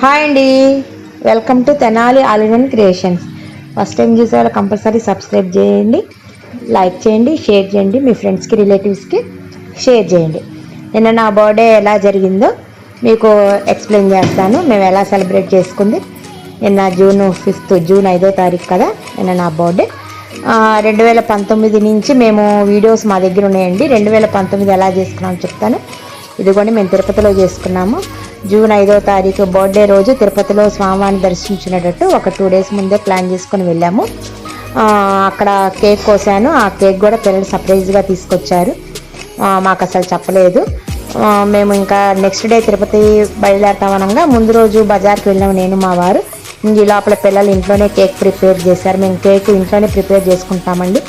Hi అండి. Welcome to Tenali ఆలివన్ creations first time చూసే వాళ్ళు కంపల్సరీ సబ్స్క్రైబ్ చేయండి లైక్ చేయండి షేర్ చేయండి మీ ఫ్రెండ్స్కి రిలేటివ్స్కి షేర్ చేయండి. నిన్న నా బర్త్డే ఎలా జరిగిందో మీకు ఎక్స్ప్లెయిన్ చేస్తాను. మేము ఎలా సెలబ్రేట్ చేసుకుంది? నిన్న జూన్ ఫిఫ్త్ జూన్ ఐదో తారీఖు కదా నిన్న నా బర్త్డే రెండు వేల పంతొమ్మిది నుంచి మేము వీడియోస్ మా దగ్గర ఉన్నాయండి. రెండు వేల పంతొమ్మిది ఎలా చేసుకున్నామో చెప్తాను. ఇదిగోండి మేము తిరుపతిలో చేసుకున్నాము. జూన్ ఐదో తారీఖు బర్త్డే రోజు తిరుపతిలో స్వామివారిని దర్శించినట్టు ఒక టూ డేస్ ముందే ప్లాన్ చేసుకుని వెళ్ళాము. అక్కడ కేక్ కోసాను. ఆ కేక్ కూడా పిల్లలు సర్ప్రైజ్గా తీసుకొచ్చారు. మాకు అసలు చెప్పలేదు. మేము ఇంకా నెక్స్ట్ డే తిరుపతి బయలుదేరతామనగా ముందు రోజు బజార్కి వెళ్ళాము నేను మా వారు. ఈ లోపల పిల్లలు ఇంట్లోనే కేక్ ప్రిపేర్ చేశారు. మేము కేక్ ఇంట్లోనే ప్రిపేర్ చేసుకుంటామండి.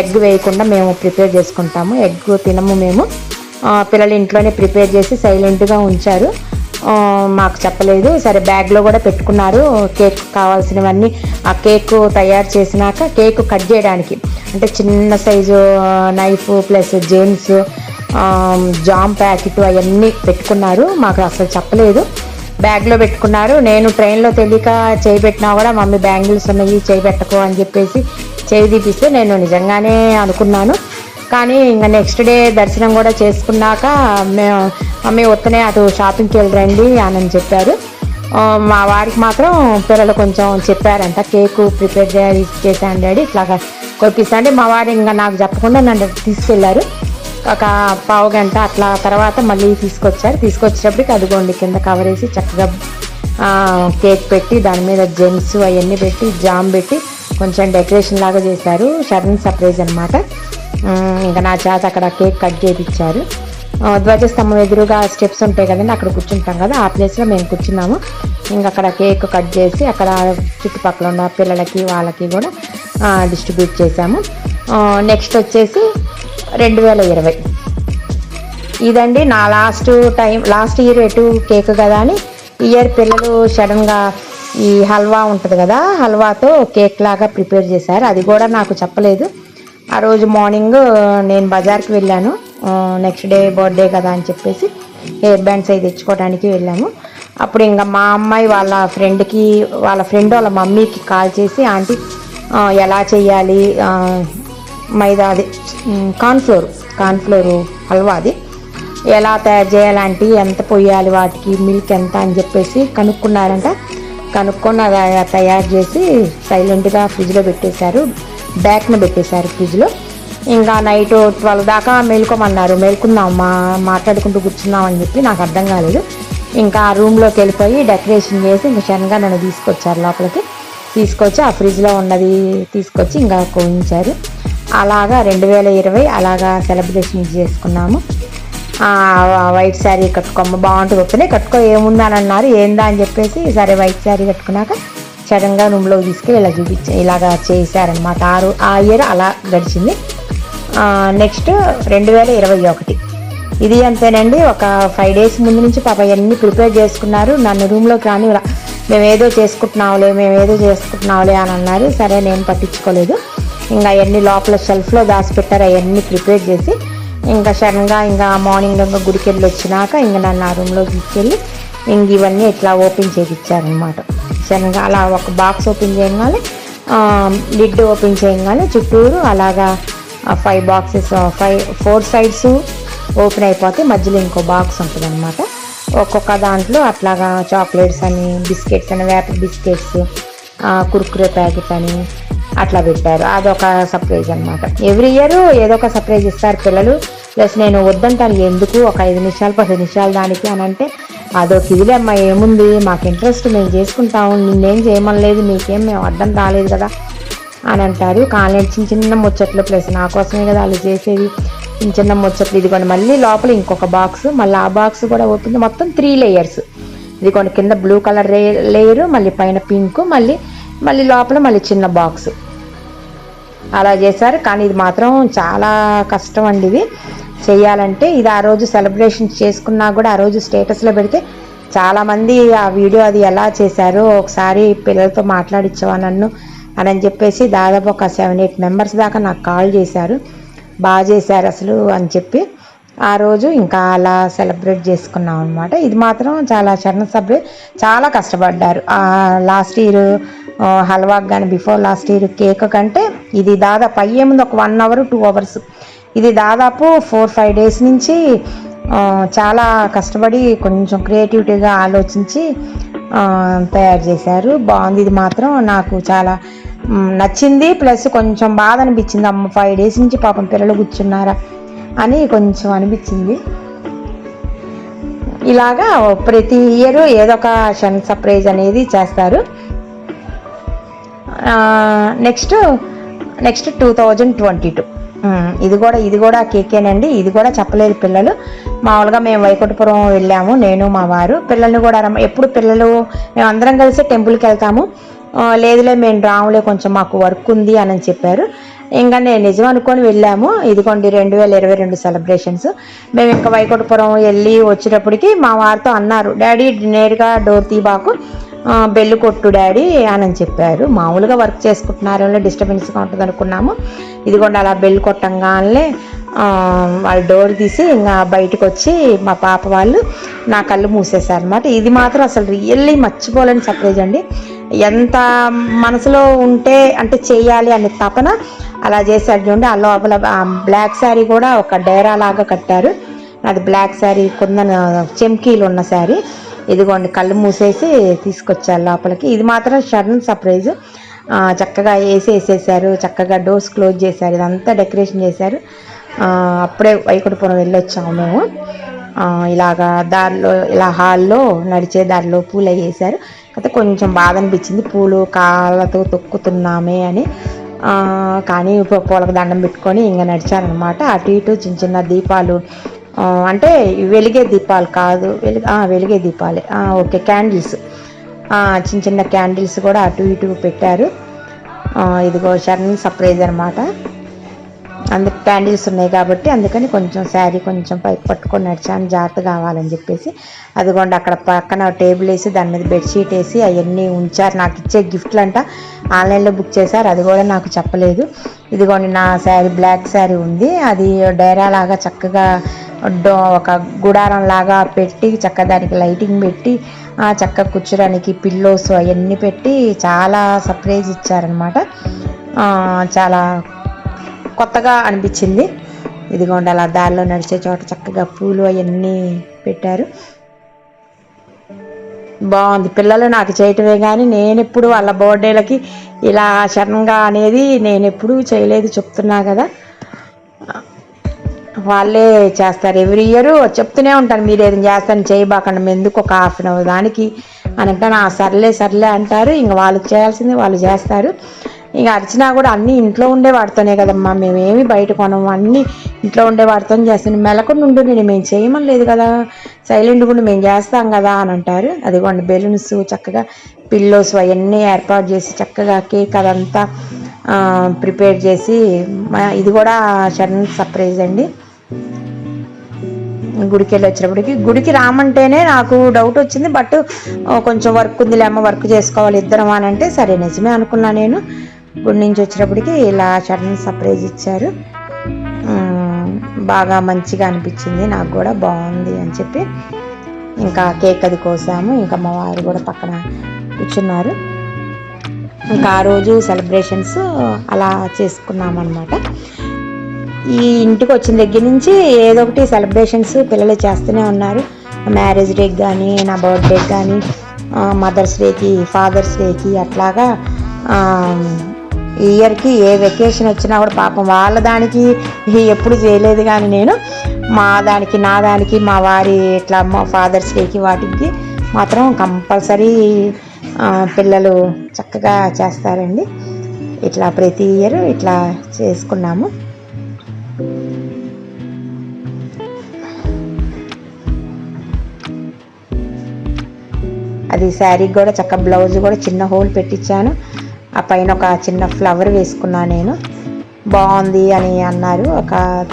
ఎగ్ వేయకుండా మేము ప్రిపేర్ చేసుకుంటాము. ఎగ్ తినము మేము. పిల్లలు ఇంట్లోనే ప్రిపేర్ చేసి సైలెంట్గా ఉంచారు. మాకు చెప్పలేదు. సరే బ్యాగ్లో కూడా పెట్టుకున్నారు. కేక్ కావాల్సినవన్నీ ఆ కేక్ తయారు చేసినాక కేక్ కట్ చేయడానికి. అంటే చిన్న size knife plus James jam packet అవన్నీ పెట్టుకున్నారు. మాకు అసలు చెప్పలేదు. బ్యాగ్లో పెట్టుకున్నారు. నేను ట్రైన్లో తెలియక చేయి పెట్టినా కూడా మమ్మీ బ్యాంగిల్స్ ఉన్నాయి చేయి పెట్టకు అని చెప్పేసి చేయి తీపిస్తే నేను నిజంగానే అనుకున్నాను. కానీ ఇంకా నెక్స్ట్ డే దర్శనం కూడా చేసుకున్నాక మేము మమ్మీ వత్తనే అటు షాపింగ్కి వెళ్ళరండి అని చెప్పారు. మా వారికి మాత్రం పిల్లలు కొంచెం చెప్పారంట కేకు ప్రిపేర్ చేశాను డాడీ ఇట్లాగా కొప్పిస్తాండి మా వారు ఇంకా నాకు చెప్పకుండా నన్ను తీసుకెళ్ళారు ఒక పావు గంట అట్లా తర్వాత మళ్ళీ తీసుకొచ్చారు. తీసుకొచ్చేటప్పటికి అదిగోండి కింద కవర్ వేసి చక్కగా కేక్ పెట్టి దాని మీద జెమ్స్ అవన్నీ పెట్టి జామ్ పెట్టి కొంచెం డెకరేషన్ లాగా చేశారు. షర్న్ సర్ప్రైజ్ అనమాట ఇంకా నా చేత అక్కడ కేక్ కట్ చేయించారు ధ్వజస్తంభం ఎదురుగా స్టెప్స్ ఉంటాయి కదండి అక్కడ కూర్చుంటాం కదా ఆ ప్లేస్లో మేము కూర్చున్నాము. ఇంకా అక్కడ కేక్ కట్ చేసి అక్కడ చుట్టుపక్కల ఉన్న పిల్లలకి వాళ్ళకి కూడా డిస్ట్రిబ్యూట్ చేశాము. నెక్స్ట్ వచ్చేసి రెండు వేల ఇరవై. ఇదండి నా లాస్ట్ టైం లాస్ట్ ఇయర్ ఎటు కేక్ కదా అని ఇయర్ పిల్లలు సడన్గా ఈ హల్వా ఉంటుంది కదా హల్వాతో కేక్ లాగా ప్రిపేర్ చేశారు. అది కూడా నాకు చెప్పలేదు. ఆ రోజు మార్నింగ్ నేను బజార్కి వెళ్ళాను. నెక్స్ట్ డే బర్త్డే కదా అని చెప్పేసి హెయిర్ బ్యాండ్స్ అవి తెచ్చుకోవడానికి వెళ్ళాము. అప్పుడు ఇంకా మా అమ్మాయి వాళ్ళ ఫ్రెండ్కి వాళ్ళ ఫ్రెండ్ వాళ్ళ మమ్మీకి కాల్ చేసి ఆంటీ ఎలా చేయాలి? మైదా అది కార్న్ఫ్లోర్ కార్న్ఫ్లోర్ హల్వా అది. ఎలా తయారు చేయాలంటే? ఎంత పొయ్యాలి? వాటికి మిల్క్ ఎంత? అని చెప్పేసి కనుక్కున్నారంట. కనుక్కొని అది తయారు చేసి సైలెంట్గా ఫ్రిడ్జ్లో పెట్టేశారు. బ్యాక్న పెట్టేశారు ఫ్రిడ్జ్లో ఇంకా నైట్ ట్వెల్వ్ దాకా మేల్కోమన్నారు. మేల్కుందాం మా మాట్లాడుకుంటూ కూర్చున్నాం అని చెప్పి నాకు అర్థం కాలేదు. ఇంకా ఆ రూమ్లోకి వెళ్ళిపోయి డెకరేషన్ చేసి ఇంకా శనగా నన్ను తీసుకొచ్చారు లోపలికి. తీసుకొచ్చి ఆ ఫ్రిడ్జ్లో ఉన్నది తీసుకొచ్చి ఇంకా కోయించారు. అలాగా రెండు వేల ఇరవై అలాగా సెలబ్రేషన్ చేసుకున్నాము. వైట్ శారీ కట్టుకోమ్మ బాగుంటుంది వస్తేనే కట్టుకో ఏముందని అన్నారు. ఏందా అని చెప్పేసి సరే వైట్ శారీ కట్టుకున్నాక సడన్గా రూమ్లో తీసుకెళ్ళి ఇలా చూపించి ఇలాగా చేశారనమాట ఆరు ఆ ఇయర్ అలా గడిచింది. నెక్స్ట్ రెండు వేల ఇరవై ఒకటి. ఇది అంతేనండి ఒక ఫైవ్ డేస్ ముందు నుంచి పాప అన్నీ ప్రిపేర్ చేసుకున్నారు. నన్ను రూమ్లోకి రాని మేము ఏదో చేసుకుంటున్నావులే మేము ఏదో చేసుకుంటున్నావులే అని అన్నారు. సరే నేను పట్టించుకోలేదు. ఇంకా అవన్నీ లోపల షెల్ఫ్లో దాచిపెట్టారు అవన్నీ ప్రిపేర్ చేసి. ఇంకా సడన్గా ఇంకా మార్నింగ్ ఇంకా గుడికి వెళ్ళి వచ్చినాక ఇంకా నన్ను ఆ రూమ్లో తీసుకెళ్ళి ఇంక ఇవన్నీ ఇట్లా ఓపెన్ చేసి ఇచ్చారనమాట. శనగ అలా ఒక బాక్స్ ఓపెన్ చేయగానే లిడ్ ఓపెన్ చేయగానే చుట్టూరు అలాగా five boxes five four sides open అయిపోతే మధ్యలో ఇంకో బాక్స్ ఉంటుంది అనమాట ఒక్కొక్క దాంట్లో అట్లాగా చాక్లెట్స్ అని బిస్కెట్స్ అని వేప బిస్కెట్స్ కుర్కురే ప్యాకెట్ అని అట్లా పెట్టారు. అదొక సర్ప్రైజ్ అనమాట ఎవ్రీ ఇయర్ ఏదో ఒక సర్ప్రైజ్ ఇస్తారు పిల్లలు. ప్లస్ నేను వద్దంటాను ఎందుకు? ఒక ఐదు నిమిషాలు పది నిమిషాలు దానికి అని అంటే అదో కిదిలేమ్మా ఏముంది? మాకు ఇంట్రెస్ట్ మేము చేసుకుంటాము నిన్నేం చేయమనలేదు నీకేం మేము అడ్డం రాలేదు కదా అని అంటారు. కాలేజ్ చిన్న చిన్న ముచ్చట్లు ప్లస్ నా కోసమే కదా వాళ్ళు చేసేది. చిన్న చిన్న ముచ్చట్లు ఇదిగోండి మళ్ళీ లోపల ఇంకొక బాక్స్ మళ్ళీ ఆ బాక్స్ కూడా ఓపెన్ మొత్తం త్రీ లేయర్స్ ఇదిగోండి కింద బ్లూ కలర్ లేయర్ మళ్ళీ పైన పింక్ మళ్ళీ మళ్ళీ లోపల మళ్ళీ చిన్న బాక్స్ అలా చేశారు. కానీ ఇది మాత్రం చాలా కష్టం అండి ఇది. చేయాలంటే ఇది ఆ రోజు సెలబ్రేషన్ చేసుకున్నా కూడా ఆ రోజు స్టేటస్లో పెడితే చాలామంది ఆ వీడియో అది ఎలా చేశారో ఒకసారి పిల్లలతో మాట్లాడిచ్చావా నన్ను అని చెప్పేసి దాదాపు ఒక సెవెన్ ఎయిట్ మెంబర్స్ దాకా నాకు కాల్ చేశారు. బాగా చేశారు అసలు అని చెప్పి. ఆ రోజు ఇంకా అలా సెలబ్రేట్ చేసుకున్నాం అనమాట ఇది మాత్రం చాలా చరణ సభ్యులు చాలా కష్టపడ్డారు. లాస్ట్ ఇయర్ హల్వాకి కానీ బిఫోర్ లాస్ట్ ఇయర్ కేక్ కంటే ఇది దాదాపు అయ్యే ముందు ఒక వన్ అవర్ టూ అవర్స్ ఇది దాదాపు ఫోర్ ఫైవ్ డేస్ నుంచి చాలా కష్టపడి కొంచెం క్రియేటివిటీగా ఆలోచించి తయారు చేశారు. బాగుంది. ఇది మాత్రం నాకు చాలా నచ్చింది. ప్లస్ కొంచెం బాధ అనిపించింది. అమ్మ ఫైవ్ డేస్ నుంచి పాపం పిల్లలు కూర్చున్నారా అని కొంచెం అనిపించింది. ఇలాగా ప్రతి ఇయర్ ఏదో ఒక షన్ సర్ప్రైజ్ అనేది చేస్తారు. Next next two thousand twenty two. ఇది కూడా ఇది కూడా కేకేనండి. ఇది కూడా చెప్పలేదు పిల్లలు. మామూలుగా మేము వైకుంఠపురం వెళ్ళాము నేను మా వారు. పిల్లల్ని కూడా రమ్మ ఎప్పుడు పిల్లలు మేము అందరం కలిసి టెంపుల్కి వెళ్తాము. లేదులే మేము రాములే కొంచెం మాకు వర్క్ ఉంది అని చెప్పారు. ఇంకా నేను నిజం అనుకొని వెళ్ళాము. ఇదిగోండి రెండు వేల ఇరవై రెండు సెలబ్రేషన్స్. మేము ఇంకా వైకుంఠపురం వెళ్ళి వచ్చేటప్పటికి మా వారితో అన్నారు డాడీ నేరుగా డోర్ తీబాకు. బెల్లు కొట్టు డాడీ అని చెప్పారు. మామూలుగా వర్క్ చేసుకుంటున్నారు డిస్టర్బెన్స్గా ఉంటుంది అనుకున్నాము. ఇదిగోండి అలా బెల్లు కొట్టంగానే వాళ్ళు డోర్ తీసి ఇంకా బయటకు వచ్చి మా పాప వాళ్ళు నా కళ్ళు మూసేశారు అనమాట ఇది మాత్రం అసలు రియల్లీ మర్చిపోలేని సర్ప్రైజ్ అండి. ఎంత మనసులో ఉంటే అంటే చేయాలి అనే తపన అలా చేశారు చూడండి. ఆ లోపల బ్లాక్ శారీ కూడా ఒక డేరా లాగా కట్టారు. అది బ్లాక్ శారీ కుందన చెమ్కీలు ఉన్న శారీ. ఇదిగోండి కళ్ళు మూసేసి తీసుకొచ్చారు లోపలికి. ఇది మాత్రం షర్న్ సర్ప్రైజ్. చక్కగా వేసి వేసేసారు చక్కగా డోర్స్ క్లోజ్ చేశారు ఇదంతా డెకరేషన్ చేశారు. అప్పుడే వైకుంఠపురం వెళ్ళొచ్చాము మేము. ఇలాగా దారిలో ఇలా హాల్లో నడిచే దారిలో పూలు వేసారు అయితే కొంచెం బాధ అనిపించింది పూలు కాళ్ళతో తొక్కుతున్నామే అని. కానీ పూలకు దండం పెట్టుకొని ఇంకా నడిచారనమాట అటు ఇటు చిన్న చిన్న దీపాలు అంటే వెలిగే దీపాలు కాదు వెలిగే వెలిగే దీపాలే. Okay candles. చిన్న చిన్న క్యాండిల్స్ కూడా అటు ఇటు పెట్టారు. ఇదిగో షర్న్ సర్ప్రైజ్ అనమాట అందుకు క్యాండిల్స్ ఉన్నాయి కాబట్టి అందుకని కొంచెం శారీ కొంచెం పైకి పట్టుకొని నడిచాను. జాగ్రత్త కావాలని చెప్పేసి. అదిగోండి అక్కడ పక్కన టేబుల్ వేసి దాని మీద బెడ్షీట్ వేసి అవన్నీ ఉంచారు. నాకు ఇచ్చే గిఫ్ట్లు అంట ఆన్లైన్లో బుక్ చేశారు. అది కూడా నాకు చెప్పలేదు. ఇదిగోండి నా శారీ బ్లాక్ శారీ ఉంది. అది డైరా లాగా చక్కగా ఒక గుడారం లాగా పెట్టి చక్కగా దానికి లైటింగ్ పెట్టి ఆ చక్కగా కూర్చోడానికి పిల్లోస్ అవన్నీ పెట్టి చాలా సర్ప్రైజ్ ఇచ్చారనమాట చాలా కొత్తగా అనిపించింది. ఇదిగోండి అలా దారిలో నడిచే చోట చక్కగా పూలు అవన్నీ పెట్టారు. బాగుంది. పిల్లలు నాకు చేయటమే కానీ నేను ఎప్పుడు వాళ్ళ బర్త్డేలకి ఇలా సడన్గా అనేది నేను ఎప్పుడూ చేయలేదు చెప్తున్నా కదా. వాళ్ళే చేస్తారు. ఎవ్రీ ఇయర్ చెప్తూనే ఉంటాను మీరు ఏదైనా చేస్తాను చేయబాకండి ఎందుకు ఒక హాఫ్ అన్ అవర్ దానికి? అని ఆ సర్లే సర్లే అంటారు. ఇంక వాళ్ళు చేయాల్సింది వాళ్ళు చేస్తారు. ఇంక అర్చన కూడా అన్నీ ఇంట్లో ఉండే వాడితోనే కదమ్మా. మేమేమి బయట కొనము. అన్నీ ఇంట్లో ఉండే వాడితో చేస్తాను మెలకుండా ఉండు నేను మేము చేయమని లేదు కదా. సైలెంట్ కూడా మేము చేస్తాం కదా అని అంటారు. అదిగోండి బెలూన్స్ చక్కగా పిల్లోస్ అవన్నీ ఏర్పాటు చేసి చక్కగా కేక్ అదంతా ప్రిపేర్ చేసి మా- ఇది కూడా షర్న్ సర్ప్రైజ్ అండి. గుడికి వెళ్ళి వచ్చినప్పటికి గుడికి రామంటేనే నాకు డౌట్ వచ్చింది బట్ కొంచెం వర్క్ ఉందిలే అమ్మ వర్క్ చేసుకోవాలి ఇద్దరం అని అంటే సరే నిజమే అనుకున్నా నేను. గుడి నుంచి వచ్చినప్పటికి ఇలా షర్న్ సర్ప్రైజ్ ఇచ్చారు. బాగా మంచిగా అనిపించింది నాకు కూడా బాగుంది అని చెప్పి. ఇంకా కేక్ అది కోసాము ఇంకా మా వారు కూడా పక్కన కూర్చున్నారు. ఇంకా ఆ రోజు సెలబ్రేషన్స్ అలా చేసుకున్నామన్నమాట. ఈ ఇంటికి వచ్చిన దగ్గర నుంచి ఏదో ఒకటి సెలబ్రేషన్స్ పిల్లలు చేస్తూనే ఉన్నారు. మ్యారేజ్ డేకి కానీ నా బర్త్డేకి కానీ మదర్స్ డేకి ఫాదర్స్ డేకి అట్లాగా ఇయర్కి ఏ వెకేషన్ వచ్చినా కూడా పాపం వాళ్ళ దానికి ఎప్పుడు చేయలేదు కానీ నేను మా దానికి నా దానికి మా వారి ఇట్లా మా ఫాదర్స్ డేకి వాటికి మాత్రం కంపల్సరీ పిల్లలు చక్కగా చేస్తారండి. ఇట్లా ప్రతి ఇయర్ ఇట్లా చేసుకున్నాము. అది శారీకి కూడా చక్క బ్లౌజ్ కూడా చిన్న హోల్ పెట్టించాను. ఆ పైన ఒక చిన్న ఫ్లవర్ వేసుకున్నాను నేను. బాగుంది అని అన్నారు. ఒక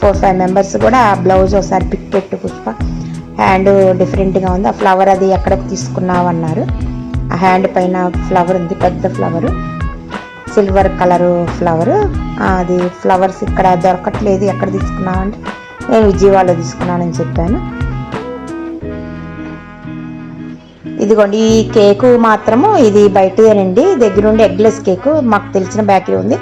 ఫోర్ ఫైవ్ మెంబర్స్ కూడా ఆ బ్లౌజ్ ఒకసారి పిక్ పెట్టు పుష్ప. హ్యాండ్ డిఫరెంట్గా ఉంది. ఆ ఫ్లవర్ అది ఎక్కడ తీసుకున్నావు అన్నారు. ఆ హ్యాండ్ పైన ఫ్లవర్ ఉంది. పెద్ద ఫ్లవరు సిల్వర్ కలర్ ఫ్లవర్ అది ఫ్లవర్స్ ఇక్కడ దొరకట్లేదు. ఎక్కడ తీసుకున్నావు అంటే? నేను విజయవాడలో తీసుకున్నానని చెప్పాను. ఇదిగోండి ఈ కేకు మాత్రము ఇది బయటదేనండి. దగ్గరుండి ఎగ్లెస్ కేకు మాకు తెలిసిన బేకరీ ఉంది.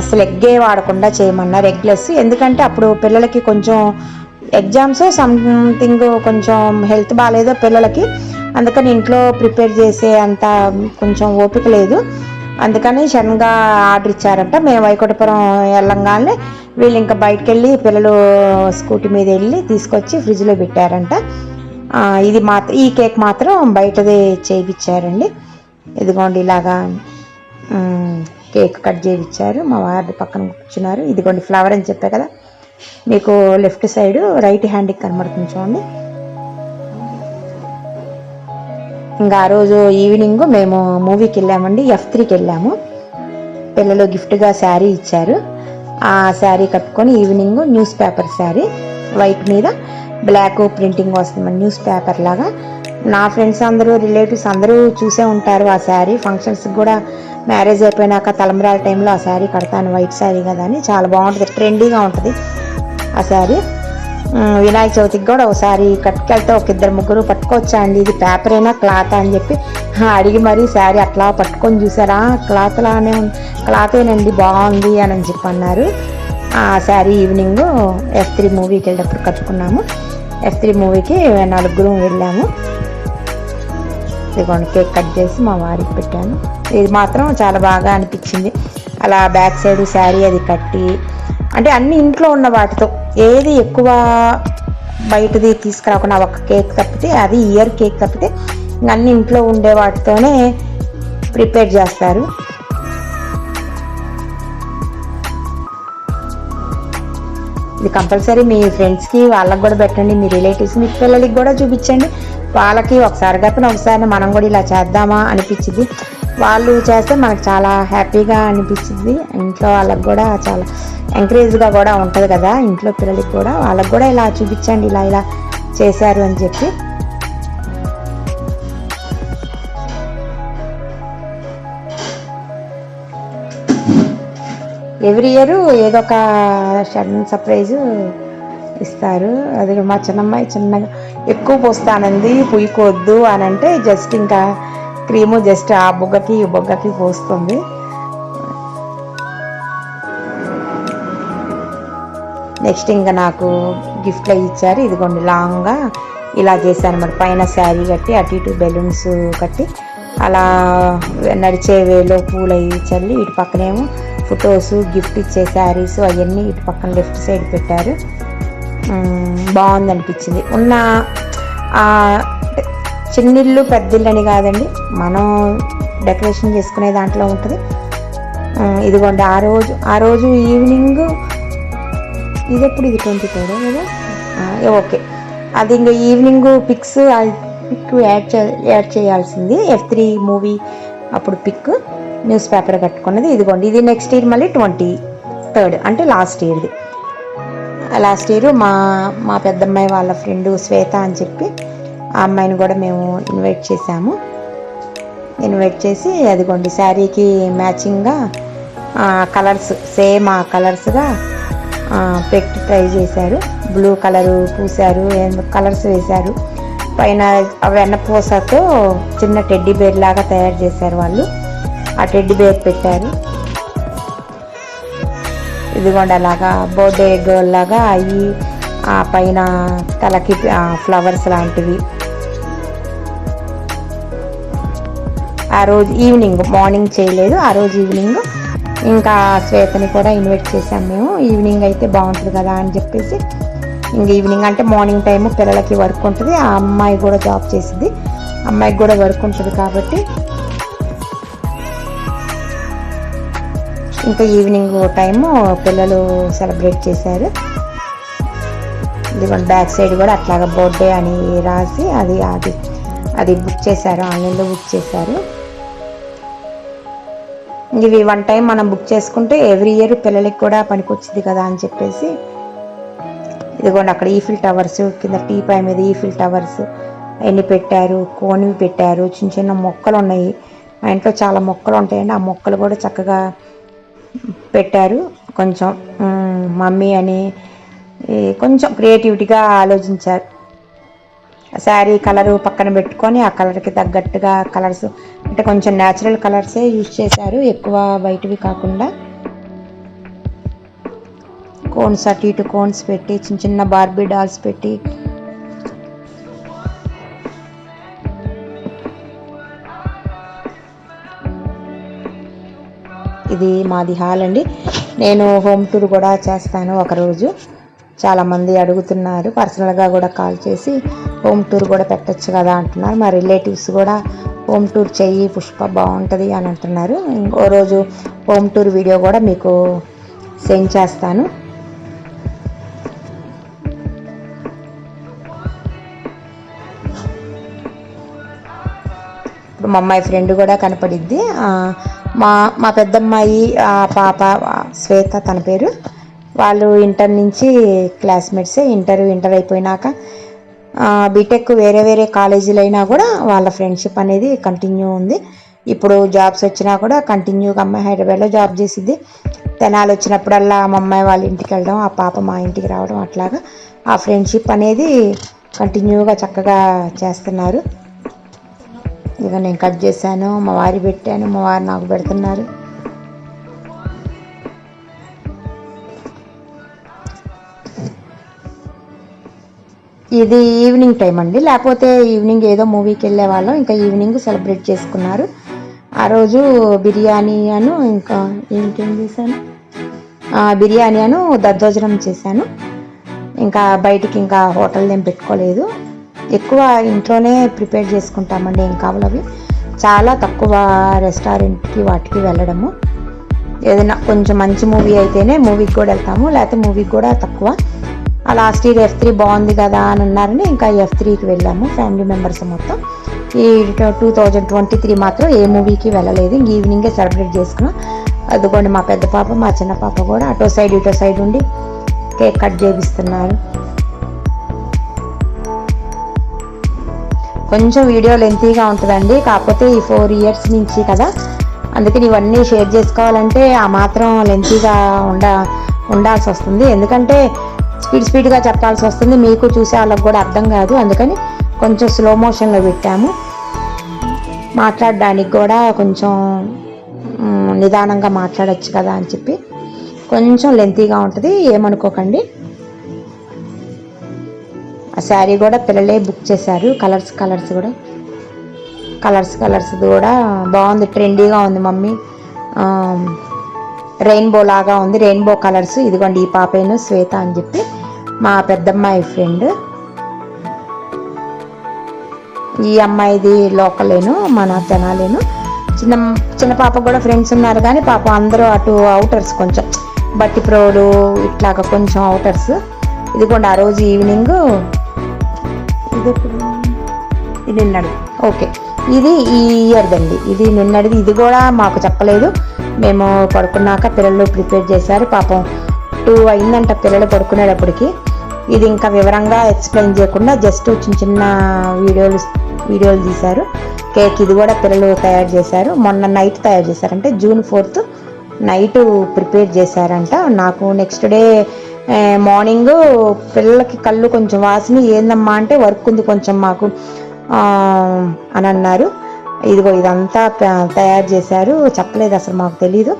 అసలు ఎగ్గే వాడకుండా చేయమన్నారు ఎగ్లెస్ ఎందుకంటే అప్పుడు పిల్లలకి కొంచెం ఎగ్జామ్స్ సంథింగ్ కొంచెం హెల్త్ బాగాలేదో పిల్లలకి. అందుకని ఇంట్లో ప్రిపేర్ చేసే అంత కొంచెం ఓపిక లేదు. అందుకని సడన్గా ఆర్డర్ ఇచ్చారంట. మేము వైకుంఠపురం వెళ్ళంగానే వీళ్ళు ఇంకా బయటకు వెళ్ళి పిల్లలు స్కూటీ మీద వెళ్ళి తీసుకొచ్చి ఫ్రిడ్జ్లో పెట్టారంట. ఇది మాత్రం ఈ కేక్ మాత్రం బయటదే చేయించారండి ఇదిగోండి ఇలాగా కేక్ కట్ చేయించారు మా వారి పక్కన కూర్చున్నారు. ఇదిగోండి ఫ్లవర్ అని చెప్పా కదా. మీకు లెఫ్ట్ సైడ్ రైట్ హ్యాండ్కి కనబడుతుంది చూడండి. ఇంకా ఆ రోజు ఈవినింగ్ మేము మూవీకి వెళ్ళామండి. ఎఫ్ త్రీకి వెళ్ళాము. పిల్లలు గిఫ్ట్గా శారీ ఇచ్చారు. ఆ శారీ కట్టుకొని evening news paper sari white మీద బ్లాక్ ప్రింటింగ్ వస్తుంది న్యూస్ పేపర్ లాగా. నా ఫ్రెండ్స్ అందరూ రిలేటివ్స్ అందరూ చూసే ఉంటారు ఆ శారీ. ఫంక్షన్స్కి కూడా మ్యారేజ్ అయిపోయినాక తలంబరాల టైంలో ఆ శారీ కడతాను. వైట్ శారీ కదా అని. చాలా బాగుంటుంది. ట్రెండీగా ఉంటుంది ఆ శారీ. వినాయక చవితికి కూడా ఒకసారి కట్టుకెళ్తే ఒక ఇద్దరు ముగ్గురు పట్టుకోవచ్చా అండి? ఇది పేపర్ అయినా క్లాత్ అని చెప్పి. అడిగి మరీ శారీ అట్లా పట్టుకొని చూసారా? క్లాత్ లానే క్లాతేనండి బాగుంది అని అని చెప్పి అన్నారు ఆ శారీ ఈవినింగ్ ఎఫ్ త్రీ మూవీకి వెళ్ళేటప్పుడు కట్టుకున్నాము. ఎఫ్ త్రీ మూవీకి నలుగురు వెళ్ళాము. ఇదిగోండి కేక్ కట్ చేసి మా వారికి పెట్టాను. ఇది మాత్రం చాలా బాగా అనిపించింది. అలా బ్యాక్ సైడ్ శారీ అది కట్టి అంటే అన్ని ఇంట్లో ఉన్న వాటితో ఏది ఎక్కువ బయటది తీసుకురాకుండా ఒక కేక్ తప్పితే అది ఇయర్ కేక్ తప్పితే అన్ని ఇంట్లో ఉండే వాటితోనే ప్రిపేర్ చేస్తారు. ఇది కంపల్సరీ మీ ఫ్రెండ్స్కి వాళ్ళకి కూడా పెట్టండి మీ రిలేటివ్స్ మీ పిల్లలకి కూడా చూపించండి. వాళ్ళకి ఒకసారి కాకపోయినా ఒకసారి మనం కూడా ఇలా చేద్దామా అనిపించింది. వాళ్ళు చేస్తే మనకు చాలా హ్యాపీగా అనిపించింది. ఇంట్లో వాళ్ళకి కూడా చాలా ఎంకరేజ్గా కూడా ఉంటుంది కదా. ఇంట్లో పిల్లలకి కూడా వాళ్ళకి కూడా ఇలా చూపించండి ఇలా ఇలా చేశారు అని చెప్పి. ఎవ్రీ ఇయర్ ఏదో ఒక సడన్ సర్ప్రైజ్ ఇస్తారు. అది మా చిన్నమ్మాయి చిన్నగా ఎక్కువ పోస్తానంది పుయ్యకొద్దు అని అంటే జస్ట్ ఇంకా క్రీము జస్ట్ ఆ బొగ్గకి ఈ బొగ్గకి పోస్తుంది. నెక్స్ట్ ఇంకా నాకు గిఫ్ట్లో ఇచ్చారు. ఇదిగోండి లాంగ్గా ఇలా చేశాను. మరి పైన శారీ కట్టి అటు ఇటు బెలూన్స్ కట్టి అలా నడిచే వేలో పూలు అవి చల్లి ఇటు పక్కనేమో ఫొటోస్ గిఫ్ట్ ఇచ్చే శారీస్ అవన్నీ ఇటు పక్కన లెఫ్ట్ సైడ్ పెట్టారు. బాగుందనిపించింది. బాగుంది అనిపించింది ఉన్న ఆ, పెద్దిళ్ళు అని కాదండి మనం డెకరేషన్ చేసుకునే దాంట్లో ఉంటుంది. ఇదిగోండి ఆ రోజు ఆ రోజు ఈవినింగ్ ఇది ఎప్పుడు ఇది ట్వంటీ థర్డ్ కదా ఓకే. అది ఇంకా ఈవినింగ్ పిక్స్ పిక్ యాడ్ చే యాడ్ చేయాల్సింది. ఎఫ్ త్రీ మూవీ అప్పుడు పిక్ న్యూస్ పేపర్ కట్టుకున్నది. ఇదిగోండి ఇది నెక్స్ట్ ఇయర్ మళ్ళీ ట్వంటీ థర్డ్ అంటే లాస్ట్ ఇయర్ది. లాస్ట్ ఇయర్ మా మా పెద్దమ్మాయి వాళ్ళ ఫ్రెండ్ శ్వేత అని చెప్పి ఆ అమ్మాయిని కూడా మేము ఇన్వైట్ చేశాము. ఇన్వైట్ చేసి అదిగోండి శారీకి మ్యాచింగ్గా కలర్స్ సేమ్ ఆ కలర్స్గా పెట్టి ట్రై చేశారు. బ్లూ కలరు పూసారు కలర్స్ వేశారు. పైన వెన్న వెన్నపూసతో చిన్న టెడ్డీ బేర్ లాగా తయారు చేశారు వాళ్ళు. ఆ టెడ్డి బేర్ పెట్టారు. ఇదిగోండి అలాగా బర్త్డే గర్ల్ లాగా అవి ఆ పైన తలకి ఫ్లవర్స్ లాంటివి. ఆ రోజు ఈవినింగ్ మార్నింగ్ చేయలేదు ఆ రోజు ఈవినింగ్. ఇంకా శ్వేతని కూడా ఇన్వైట్ చేసాం మేము. ఈవినింగ్ అయితే బాగుంటుంది కదా అని చెప్పేసి ఇంక ఈవినింగ్ అంటే మార్నింగ్ టైము పిల్లలకి వర్క్ ఉంటుంది. ఆ అమ్మాయి కూడా జాబ్ చేసింది. అమ్మాయికి కూడా వర్క్ ఉంటుంది కాబట్టి ఇంకా ఈవినింగ్ టైము పిల్లలు సెలబ్రేట్ చేశారు. ఇదిగోండి బ్యాక్ సైడ్ కూడా అట్లాగా బర్త్డే అని రాసి అది అది అది బుక్ చేశారు ఆన్లైన్లో బుక్ చేశారు. ఇవి వన్ టైం మనం బుక్ చేసుకుంటే ఎవ్రీ ఇయర్ పిల్లలకి కూడా పనికొచ్చింది కదా అని చెప్పేసి ఇదిగోండి అక్కడ ఈఫిల్ టవర్స్ కింద టీ పై మీద ఈఫిల్ టవర్స్ అవన్నీ పెట్టారు కోనివి పెట్టారు చిన్న చిన్న మొక్కలు ఉన్నాయి. మా ఇంట్లో చాలా మొక్కలు ఉంటాయండి. ఆ మొక్కలు కూడా చక్కగా పెట్టారు. కొంచెం మమ్మీ అని కొంచెం క్రియేటివిటీగా ఆలోచించారు. శారీ కలరు పక్కన పెట్టుకొని ఆ కలర్కి తగ్గట్టుగా కలర్స్ అంటే కొంచెం న్యాచురల్ కలర్సే యూజ్ చేశారు. ఎక్కువ బయటవి కాకుండా కోన్స్ అటు ఇటు కోన్స్ పెట్టి చిన్న చిన్న బార్బీ డాల్స్ పెట్టి ఇది మాది హాల్ అండి. నేను హోమ్ టూర్ కూడా చేస్తాను ఒకరోజు చాలామంది అడుగుతున్నారు. పర్సనల్గా కూడా కాల్ చేసి హోమ్ టూర్ కూడా పెట్టచ్చు కదా అంటున్నారు. మా రిలేటివ్స్ కూడా హోమ్ టూర్ చెయ్యి పుష్ప బాగుంటుంది అని అంటున్నారు. ఇంకో రోజు హోమ్ టూర్ వీడియో కూడా మీకు సెండ్ చేస్తాను. ఇప్పుడు మా అమ్మాయి ఫ్రెండ్ కూడా కనపడిద్ది. మా మా పెద్దమ్మాయి ఆ పాప శ్వేత తన పేరు. వాళ్ళు ఇంటర్ నుంచి క్లాస్మేట్సే ఇంటర్ ఇంటర్ అయిపోయినాక బీటెక్ వేరే వేరే కాలేజీలు అయినా కూడా వాళ్ళ ఫ్రెండ్షిప్ అనేది కంటిన్యూ ఉంది. ఇప్పుడు జాబ్స్ వచ్చినా కూడా కంటిన్యూగా అమ్మాయి హైదరాబాద్లో జాబ్ చేసింది తెనాలు వచ్చినప్పుడల్లా మా అమ్మాయి వాళ్ళ ఇంటికి వెళ్ళడం ఆ పాప మా ఇంటికి రావడం అట్లాగా ఆ ఫ్రెండ్షిప్ అనేది కంటిన్యూగా చక్కగా చేస్తున్నారు. ఇక నేను కట్ చేశాను మా వారి పెట్టాను మా వారు నాకు పెడుతున్నారు. ఇది ఈవినింగ్ టైం అండి లేకపోతే ఈవినింగ్ ఏదో మూవీకి వెళ్ళే వాళ్ళం ఇంకా ఈవినింగ్ సెలబ్రేట్ చేసుకున్నారు. ఆ రోజు బిర్యానీ అను ఇంకా ఇంకేం చేశాను? బిర్యానీ అను దద్దోజనం చేశాను. ఇంకా బయటికి ఇంకా హోటల్ ఏం పెట్టుకోలేదు. ఎక్కువ ఇంట్లోనే ప్రిపేర్ చేసుకుంటామండి ఏం కావాలి అవి. చాలా తక్కువ రెస్టారెంట్కి వాటికి వెళ్ళడము. ఏదైనా కొంచెం మంచి మూవీ అయితేనే మూవీకి కూడా వెళ్తాము లేకపోతే మూవీకి కూడా తక్కువ. ఆ లాస్ట్ ఇయర్ ఎఫ్ త్రీ బాగుంది కదా అని అన్నారని ఇంకా ఎఫ్ త్రీకి వెళ్ళాము ఫ్యామిలీ మెంబర్స్ మొత్తం. ఈ టూ థౌజండ్ ట్వంటీ త్రీ మాత్రం ఏ మూవీకి వెళ్ళలేదు ఈవినింగే సెలబ్రేట్ చేసుకున్నాం. అదిగోండి మా పెద్ద పాప మా చిన్న పాప కూడా అటో సైడ్ ఇటో సైడ్ ఉండి కేక్ కట్ చేపిస్తున్నారు. కొంచెం వీడియో లెంతీగా ఉంటుందండి. కాకపోతే ఈ ఫోర్ ఇయర్స్ నుంచి కదా. అందుకని ఇవన్నీ షేర్ చేసుకోవాలంటే ఆ మాత్రం లెంతీగా ఉండ ఉండాల్సి వస్తుంది. ఎందుకంటే స్పీడ్ స్పీడ్గా చెప్పాల్సి వస్తుంది. మీకు చూసే వాళ్ళకి కూడా అర్థం కాదు. అందుకని కొంచెం స్లో మోషన్లో పెట్టాము. మాట్లాడడానికి కూడా కొంచెం నిదానంగా మాట్లాడచ్చు కదా అని చెప్పి. కొంచెం లెంతీగా ఉంటుంది. ఏమనుకోకండి. ఆ శారీ కూడా పిల్లలే బుక్ చేశారు. కలర్స్ కలర్స్ కూడా. కలర్స్ కలర్స్ కూడా బాగుంది ట్రెండీగా ఉంది మమ్మీ. రెయిన్బో లాగా ఉంది. Rainbow colours. ఇదిగోండి ఈ పాపేను శ్వేత అని చెప్పి మా పెద్దమ్మాయి ఫ్రెండ్. ఈ అమ్మాయిది లోకలేను మన తెనాలేను చిన్న చిన్న పాప కూడా ఫ్రెండ్స్ ఉన్నారు కానీ పాప అందరూ అటు అవుటర్స్ కొంచెం. బట్టి ప్రోలు ఇట్లాగా కొంచెం అవుటర్స్ ఇదిగోండి ఆ రోజు ఈవినింగ్ ఇది ఇది ఓకే. ఇది ఈ ఇయర్దండి ఇది నిన్నటిది. ఇది కూడా మాకు చెప్పలేదు. మేము పడుకున్నాక పిల్లలు ప్రిపేర్ చేశారు. పాపం టూ అయిందంట పిల్లలు పడుకునేటప్పటికి. ఇది ఇంకా వివరంగా ఎక్స్ప్లెయిన్ చేయకుండా జస్ట్ చిన్న చిన్న వీడియోలు వీడియోలు తీశారు. కేక్ ఇది కూడా పిల్లలు తయారు చేశారు. మొన్న నైట్ తయారు చేశారంటే జూన్ ఫోర్త్ నైట్ ప్రిపేర్ చేశారంట. నాకు నెక్స్ట్ డే మార్నింగ్ పిల్లలకి కళ్ళు కొంచెం వాసిన ఏందమ్మా అంటే వర్క్ ఉంది కొంచెం మాకు. అని అన్నారు. ఇదిగో ఇదంతా తయారు చేశారు. చెప్పలేదు అసలు మాకు తెలీదు.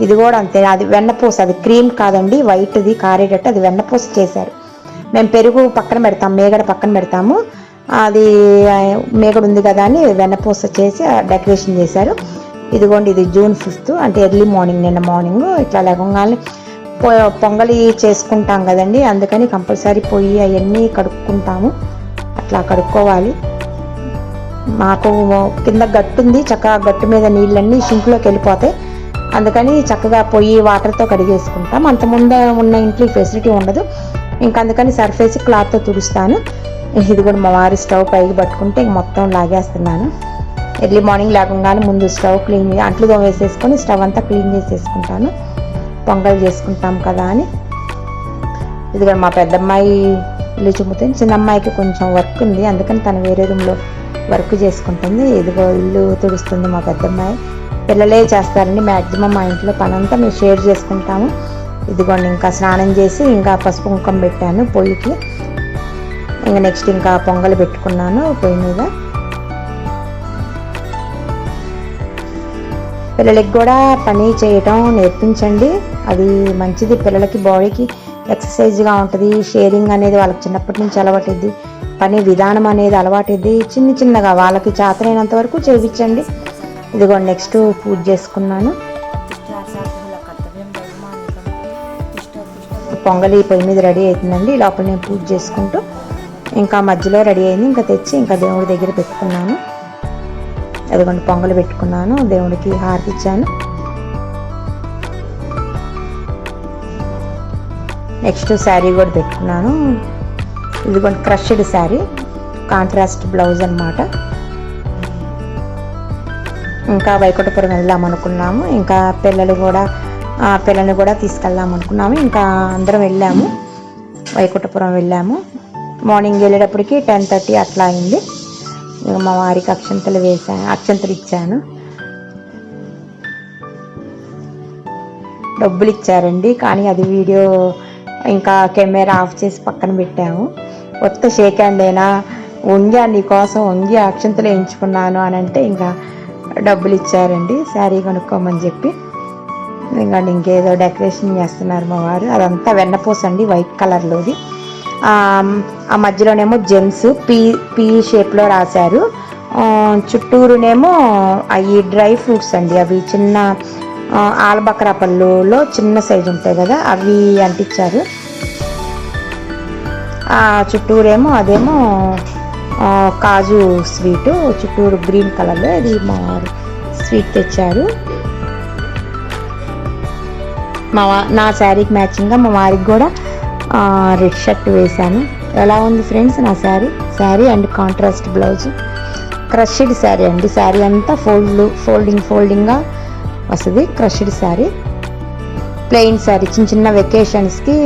ఇది కూడా అంతే. అది వెన్నపూస అది క్రీమ్ కాదండి వైట్ది కారేటట్టు అది వెన్నపూస చేశారు. మేము పెరుగు పక్కన పెడతాం మేగడ పక్కన పెడతాము. అది మేగడ ఉంది కదా అని వెన్నపూస చేసి డెకరేషన్ చేశారు. ఇదిగోండి ఇది జూన్ ఫిఫ్త్ అంటే ఎర్లీ మార్నింగ్ నిన్న మార్నింగ్ ఇట్లా లేకుండా పొంగలి చేసుకుంటాం కదండి. అందుకని కంపల్సరీ పొయ్యి అవన్నీ కడుక్కుంటాము. అట్లా కడుక్కోవాలి. మాకు కింద గట్టు ఉంది. చక్కగా గట్టు మీద నీళ్ళన్నీ సింక్లోకి వెళ్ళిపోతాయి. అందుకని చక్కగా పొయ్యి వాటర్తో కడిగేసుకుంటాం. అంత ముందే ఉన్న ఇంట్లో ఫెసిలిటీ ఉండదు. ఇంకా అందుకని సర్ఫేస్ క్లాత్తో తుడుస్తాను. ఇది కూడా మా వారి స్టవ్ పైకి పట్టుకుంటే ఇంక మొత్తం లాగేస్తున్నాను. ఎర్లీ మార్నింగ్ లేకుండానే ముందు స్టవ్ క్లీన్ అంట్లు వేసేసుకొని స్టవ్ అంతా క్లీన్ చేసేసుకుంటాను. పొంగల్ చేసుకుంటాం కదా అని. ఇదిగో మా పెద్దమ్మాయి ఇల్లు చిన్న అమ్మాయికి కొంచెం వర్క్ ఉంది. అందుకని తను వేరే రూమ్లో వర్క్ చేసుకుంటుంది. ఇదిగో ఇల్లు తుడుస్తుంది మా పెద్దమ్మాయి. పిల్లలే చేస్తారండి. మ్యాక్సిమం మా ఇంట్లో పనంతా మేము షేర్ చేసుకుంటాము. ఇదిగోండి ఇంకా స్నానం చేసి ఇంకా పసుపు కుంకం పెట్టాను పొయ్యికి. ఇంకా నెక్స్ట్ ఇంకా పొంగల్ పెట్టుకున్నాను పొయ్యి మీద. పిల్లలకి కూడా పని చేయటం నేర్పించండి. అది మంచిది. పిల్లలకి బాడీకి ఎక్సర్సైజ్గా ఉంటుంది. షేరింగ్ అనేది వాళ్ళకి చిన్నప్పటి నుంచి అలవాటుద్ది. పని విధానం అనేది అలవాటుద్ది. చిన్న చిన్నగా వాళ్ళకి చేతనైనంత వరకు చేయించండి ఇదిగో నెక్స్ట్ పూజ చేసుకున్నాను. పొంగలి పొయ్యి మీద రెడీ అవుతుందండి లోపల నేను పూజ చేసుకుంటూ ఇంకా మధ్యలో రెడీ అయింది. ఇంకా తెచ్చి ఇంకా దేవుడి దగ్గర పెట్టుకున్నాను. అదిగోండి పొంగలు పెట్టుకున్నాను దేవుడికి హారతి ఇచ్చాను నెక్స్ట్ శారీ కూడా పెట్టుకున్నాను. ఇదిగోండి క్రష్డ్ శారీ కాంట్రాస్ట్ బ్లౌజ్ అనమాట ఇంకా వైకుంఠపురం వెళ్దాం అనుకున్నాము. ఇంకా పిల్లలు కూడా పిల్లల్ని కూడా తీసుకెళ్దాం అనుకున్నాము. ఇంకా అందరం వెళ్ళాము. వైకుంఠపురం వెళ్ళాము. మార్నింగ్ వెళ్ళేటప్పటికి టెన్ థర్టీ అట్లా అయింది. ఇక మా వారికి అక్షంతలు వేసాను అక్షంతలు ఇచ్చాను. డబ్బులు ఇచ్చారండి కానీ అది వీడియో ఇంకా కెమెరా ఆఫ్ చేసి పక్కన పెట్టాము. కొత్త షేక్ హ్యాండ్ అయినా ఉంగా నీకోసం ఉంగి అక్షంతలు వేయించుకున్నాను అని అంటే ఇంకా డబ్బులు ఇచ్చారండి శారీ కొనుక్కోమని చెప్పి. ఇంకా ఇంకేదో డెకరేషన్ చేస్తున్నారు మా వారు అదంతా వెన్నపూస అండి వైట్ కలర్లోది. ఆ మధ్యలోనేమో జెమ్స్ పీ పీ షేప్లో రాశారు. చుట్టూరునేమో అవి డ్రై ఫ్రూట్స్ అండి. అవి చిన్న ఆ, ఆలబకరా పళ్ళులో చిన్న సైజు ఉంటాయి కదా అవి అంటించారు. ఆ చుట్టూరేమో అదేమో కాజు స్వీటు చుట్టూరు గ్రీన్ కలర్లో అది మా స్వీట్ తెచ్చారు. మా నా శారీకి మ్యాచింగ్గా మా వారికి కూడా రెడ్ షర్ట్ వేశాను. ఎలా ఉంది ఫ్రెండ్స్ నా sari sari and contrast blouse crushed sari అండి. శారీ అంతా ఫోల్డ్ ఫోల్డింగ్ ఫోల్డింగ్గా వస్తుంది. క్రష్డ్ శారీ ప్లెయిన్ శారీ చిన్న చిన్న వెకేషన్స్కి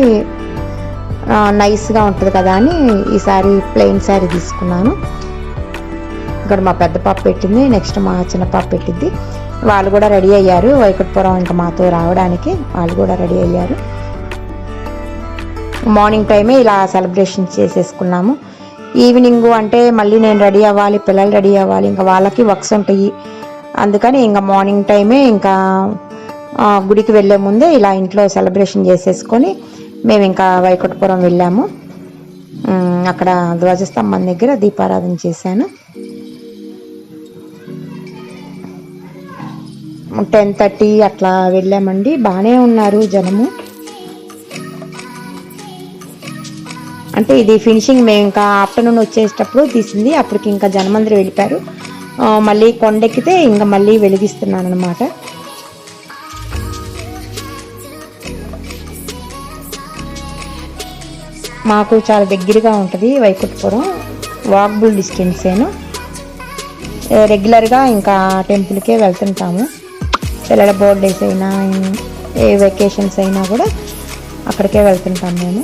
నైస్గా ఉంటుంది కదా అని ఈ శారీ ప్లెయిన్ శారీ తీసుకున్నాను. ఇక్కడ మా పెద్ద పాప పెట్టింది. నెక్స్ట్ మా చిన్న పాప పెట్టింది వాళ్ళు కూడా రెడీ అయ్యారు. వైకుట్పురం ఇంకా మాతో రావడానికి వాళ్ళు కూడా రెడీ అయ్యారు. మార్నింగ్ టైమే ఇలా సెలబ్రేషన్ చేసేసుకున్నాము. ఈవినింగ్ అంటే మళ్ళీ నేను రెడీ అవ్వాలి పిల్లలు రెడీ అవ్వాలి ఇంకా వాళ్ళకి వర్క్స్ ఉంటాయి. అందుకని ఇంకా మార్నింగ్ టైమే ఇంకా గుడికి వెళ్ళే ముందే ఇలా ఇంట్లో సెలబ్రేషన్ చేసేసుకొని మేము ఇంకా వైకుంఠపురం వెళ్ళాము. అక్కడ ధ్వజస్తంభం దగ్గర దీపారాధన చేశాను. టెన్ థర్టీ అట్లా వెళ్ళామండి. బాగానే ఉన్నారు జనము. అంటే ఇది ఫినిషింగ్ మేము ఇంకా ఆఫ్టర్నూన్ వచ్చేటప్పుడు తీసింది. అప్పటికి ఇంకా జనమందరూ వెళ్ళిపోయారు. మళ్ళీ కొండెక్కితే ఇంకా మళ్ళీ వెలిగిస్తున్నాను అనమాట మాకు చాలా దగ్గరగా ఉంటుంది వైకుంఠపురం. వాక్బుల్ డిస్టెన్సేను రెగ్యులర్గా ఇంకా టెంపుల్కే వెళ్తుంటాము. పిల్లల బర్త్డేస్ అయినా ఏ వెకేషన్స్ అయినా కూడా అక్కడికే వెళ్తుంటాం మేము.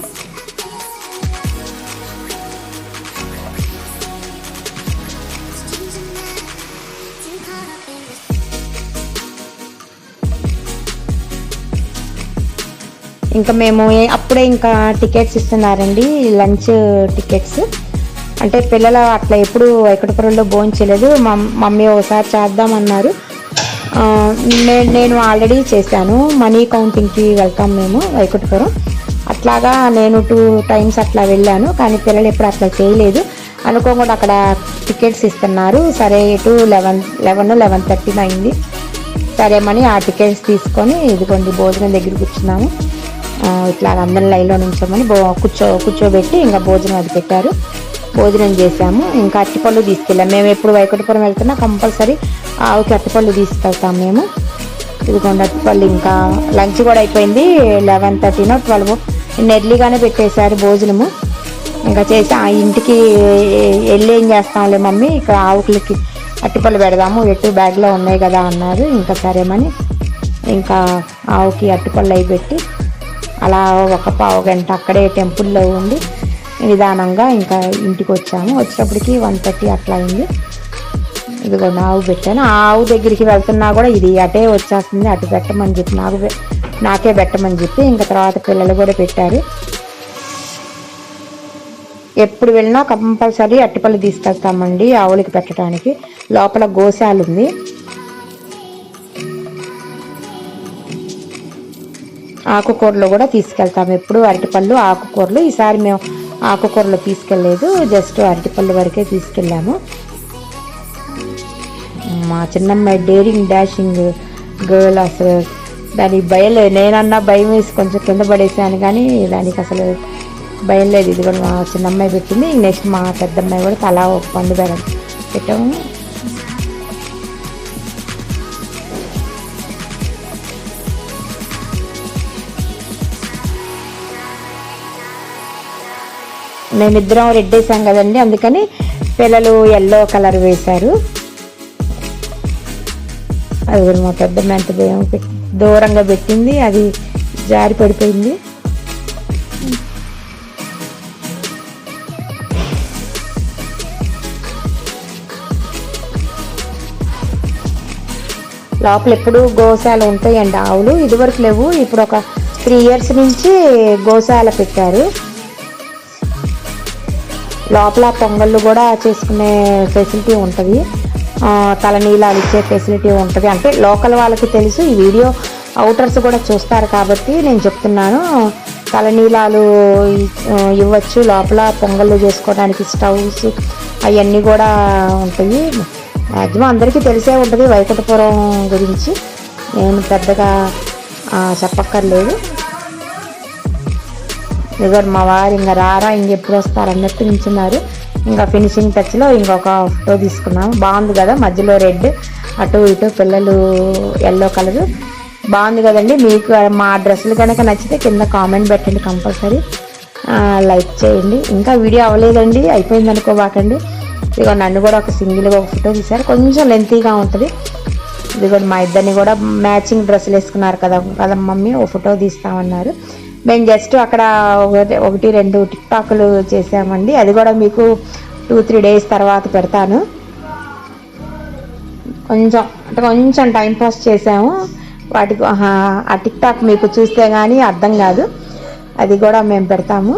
ఇంకా మేము అప్పుడే ఇంకా టికెట్స్ ఇస్తున్నారండి లంచ్ టికెట్స్. అంటే పిల్లలు అట్లా ఎప్పుడు వైకుంఠపురంలో భోంచలేదు మమ్మీ ఒకసారి చేద్దామన్నారు. నేను ఆల్రెడీ చేశాను. మనీ కౌంటింగ్కి వెళ్తాం మేము వైకుంఠపురం అట్లాగా నేను టూ టైమ్స్ అట్లా వెళ్ళాను కానీ పిల్లలు ఎప్పుడు అట్లా చేయలేదు. అనుకోకుండా అక్కడ టికెట్స్ ఇస్తున్నారు. సరే ఇటు లెవెన్ లెవెన్ లెవెన్ థర్టీ అయింది. సరేమని ఆ టికెట్స్ తీసుకొని ఇదిగోండి భోజనం దగ్గర కూర్చున్నాము. ఇట్లా అందరం లైన్లో నుంచోమని బో కూర్చో కూర్చోబెట్టి ఇంకా భోజనం అది పెట్టారు. భోజనం చేసాము ఇంకా అట్టిపళ్ళు తీసుకెళ్ళాము మేము ఎప్పుడు వైకుంఠపురం వెళ్తున్నా కంపల్సరీ ఆవుకి అట్టిపళ్ళు తీసుకెళ్తాం మేము. ఇదిగోండి అట్టిపళ్ళు ఇంకా లంచ్ కూడా అయిపోయింది. లెవెన్ థర్టీనో ట్వెల్వ్ ఎర్లీగానే పెట్టేశారు భోజనము. ఇంకా చేసి ఆ ఇంటికి వెళ్ళి ఏం చేస్తాంలే మమ్మీ ఇక్కడ ఆవులకి అట్టిపళ్ళు పెడదాము. ఎటు బ్యాగ్లో ఉన్నాయి కదా అన్నారు. ఇంకా సరేమని ఇంకా ఆవుకి అట్టిపళ్ళు అవి పెట్టి అలా ఒక పావు గంట అక్కడే టెంపుల్లో ఉండి నిదానంగా ఇంకా ఇంటికి వచ్చాము. వచ్చేటప్పటికి వన్ థర్టీ అట్లా అయింది. ఇదిగో ఆవు పెట్టాను. ఆ ఆవు దగ్గరికి వెళ్తున్నా కూడా ఇది అటే వచ్చేస్తుంది. అటు పెట్టమని చెప్పి నాకు నాకే పెట్టమని చెప్పి ఇంకా తర్వాత పిల్లలు కూడా పెట్టారు. ఎప్పుడు వెళ్ళినా కంపల్సరీ అట్టిపళ్ళు తీసుకెళ్తామండి ఆవులకి పెట్టడానికి. లోపల గోశాలు ఉంది ఆకుకూరలు కూడా తీసుకెళ్తాము ఎప్పుడు అరటిపళ్ళు ఆకుకూరలు. ఈసారి మేము ఆకుకూరలు తీసుకెళ్ళలేదు జస్ట్ అరటిపళ్ళు వరకే తీసుకెళ్ళాము. మా చిన్నమ్మాయి డేరింగ్ డాషింగ్ గర్ల్ అసలు దానికి భయం లేదు. నేనన్నా భయం వేసి కొంచెం కింద పడేసాను కానీ దానికి అసలు భయం లేదు. ఇది కూడా మా చిన్నమ్మాయి పెట్టింది. నెక్స్ట్ మా పెద్దమ్మాయి కూడా తలా ఒక పండు పెట్టాము. మేమిద్దరం రెడ్ వేసాం కదండి అందుకని పిల్లలు ఎల్లో కలర్ వేశారు. అది కూడా మా పెద్ద మెంత బియ్యం పెట్- దూరంగా పెట్టింది అది జారి పడిపోయింది. లోపల ఎప్పుడు గోశాల ఉంటాయండి ఆవులు ఇదివరకు లేవు ఇప్పుడు ఒక త్రీ ఇయర్స్ నుంచి గోశాల పెట్టారు. లోపల పొంగళ్ళు కూడా చేసుకునే ఫెసిలిటీ ఉంటుంది. తల తలనీలాలు ఇచ్చే ఫెసిలిటీ ఉంటుంది. అంటే లోకల్ వాళ్ళకి తెలుసు ఈ వీడియో అవుటర్స్ కూడా చూస్తారు కాబట్టి నేను చెప్తున్నాను. తలనీలాలు నీలాలు ఇవ్వచ్చు. లోపల పొంగళ్ళు చేసుకోవడానికి స్టవ్స్ అవన్నీ కూడా ఉంటాయి. మ్యాక్సిమం అందరికీ తెలిసే ఉంటుంది వైకుంఠపురం గురించి. నేను పెద్దగా చెప్పక్కర్లేదు. ఇదిగో మా వారు ఇంకా రారా ఇంకెప్పుడు వస్తారు అన్నట్టు నించున్నారు ఇంకా ఫినిషింగ్ టచ్లో ఇంకొక ఫోటో తీసుకున్నాము. బాగుంది కదా మధ్యలో రెడ్ అటు ఇటు పిల్లలు ఎల్లో కలర్ బాగుంది కదండి మీకు మా డ్రెస్సులు కనుక నచ్చితే కింద కామెంట్ పెట్టండి కంపల్సరీ లైక్ చేయండి. ఇంకా వీడియో అవ్వలేదండి అయిపోయింది అనుకోబాకండి ఇదిగో నన్ను కూడా ఒక సింగిల్గా ఒక ఫోటో తీశారు. కొంచెం లెంతీగా ఉంటుంది. ఇదిగో మా ఇద్దరిని కూడా మ్యాచింగ్ డ్రెస్సులు వేసుకున్నారు కదా కదా మమ్మీ ఓ ఫోటో తీస్తామన్నారు. మేము జస్ట్ అక్కడ ఒకటి రెండు టిక్ టాక్లు చేసామండి. అది కూడా మీకు టూ త్రీ డేస్ తర్వాత పెడతాను. కొంచెం అంటే కొంచెం టైం పాస్ చేసాము. వాటికి ఆ టిక్ టాక్ మీకు చూస్తే కానీ అర్థం కాదు. అది కూడా మేము పెడతాము.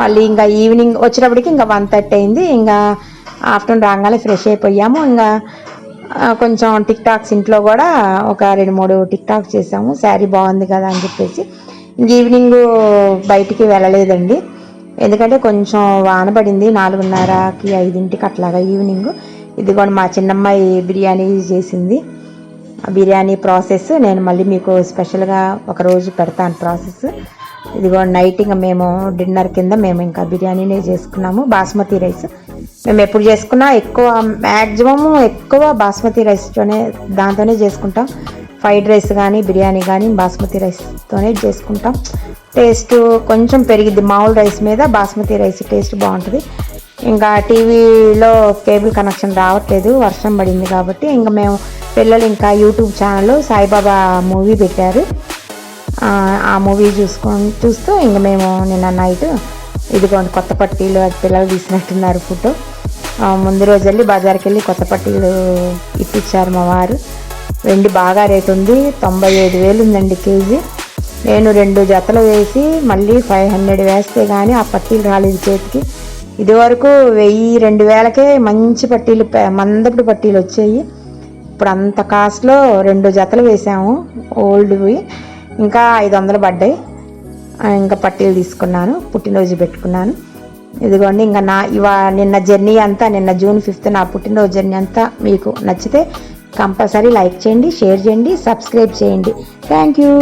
మళ్ళీ ఇంకా ఈవినింగ్ వచ్చేటప్పటికి ఇంకా వన్ థర్టీ అయింది. ఇంకా ఆఫ్టర్నూన్ రాగానే ఫ్రెష్ అయిపోయాము. ఇంకా కొంచెం టిక్ టాక్స్ ఇంట్లో కూడా ఒక రెండు మూడు టిక్ టాక్స్ చేసాము శారీ బాగుంది కదా అని చెప్పేసి. ఇంక ఈవినింగ్ బయటికి వెళ్ళలేదండి. ఎందుకంటే కొంచెం వాన పడింది నాలుగున్నరకి ఐదింటికి అట్లాగా ఈవినింగ్. ఇది కూడా మా చిన్నమ్మాయి బిర్యానీ చేసింది. ఆ బిర్యానీ ప్రాసెస్ నేను మళ్ళీ మీకు స్పెషల్గా ఒకరోజు పెడతాను ప్రాసెస్. ఇదిగో నైట్ ఇంకా మేము డిన్నర్ కింద మేము ఇంకా బిర్యానీనే చేసుకున్నాము బాస్మతి రైస్. మేము ఎప్పుడు చేసుకున్నా ఎక్కువ మ్యాక్సిమం ఎక్కువ బాస్మతి రైస్తోనే దాంతోనే చేసుకుంటాం. ఫ్రైడ్ రైస్ కానీ బిర్యానీ కానీ బాస్మతి రైస్తోనే చేసుకుంటాం. టేస్ట్ కొంచెం పెరిగిద్ది మామూలు రైస్ మీద బాస్మతి రైస్ టేస్ట్ బాగుంటుంది. ఇంకా టీవీలో కేబుల్ కనెక్షన్ రావట్లేదు వర్షం పడింది కాబట్టి ఇంకా మేము పిల్లలు ఇంకా యూట్యూబ్ ఛానల్లో సాయిబాబా మూవీ పెట్టారు. ఆ, మూవీ చూసుకొని చూస్తూ ఇంక మేము నిన్న నైట్ ఇదిగోండి కొత్త పట్టీలు పిల్లలు తీసినట్టున్నారు ఫోటో. ముందు రోజు వెళ్ళి బజార్కి వెళ్ళి కొత్త పట్టీలు ఇప్పించారు మా వారు. వెండి బాగా రేటు ఉంది తొంభై ఐదు వేలు ఉందండి కేజీ. నేను రెండు జతలు వేసి మళ్ళీ ఫైవ్ హండ్రెడ్ వేస్తే కానీ ఆ పట్టీలు రాలేదు చేతికి. ఇదివరకు వెయ్యి రెండు వేలకే మంచి పట్టీలు మందపుడు పట్టీలు వచ్చాయి. ఇప్పుడు అంత కాస్ట్లో రెండు జతలు వేసాము ఓల్డ్వి ఇంకా ఐదు వందలు పడ్డాయి ఇంకా పట్టీలు తీసుకున్నాను పుట్టినరోజు పెట్టుకున్నాను. ఇదిగోండి ఇంకా నా ఇవా నిన్న జర్నీ అంతా నిన్న జూన్ ఫిఫ్త్ నా పుట్టినరోజు జర్నీ అంతా మీకు నచ్చితే కంపల్సరీ లైక్ చేయండి షేర్ చేయండి సబ్స్క్రైబ్ చేయండి. Thank you.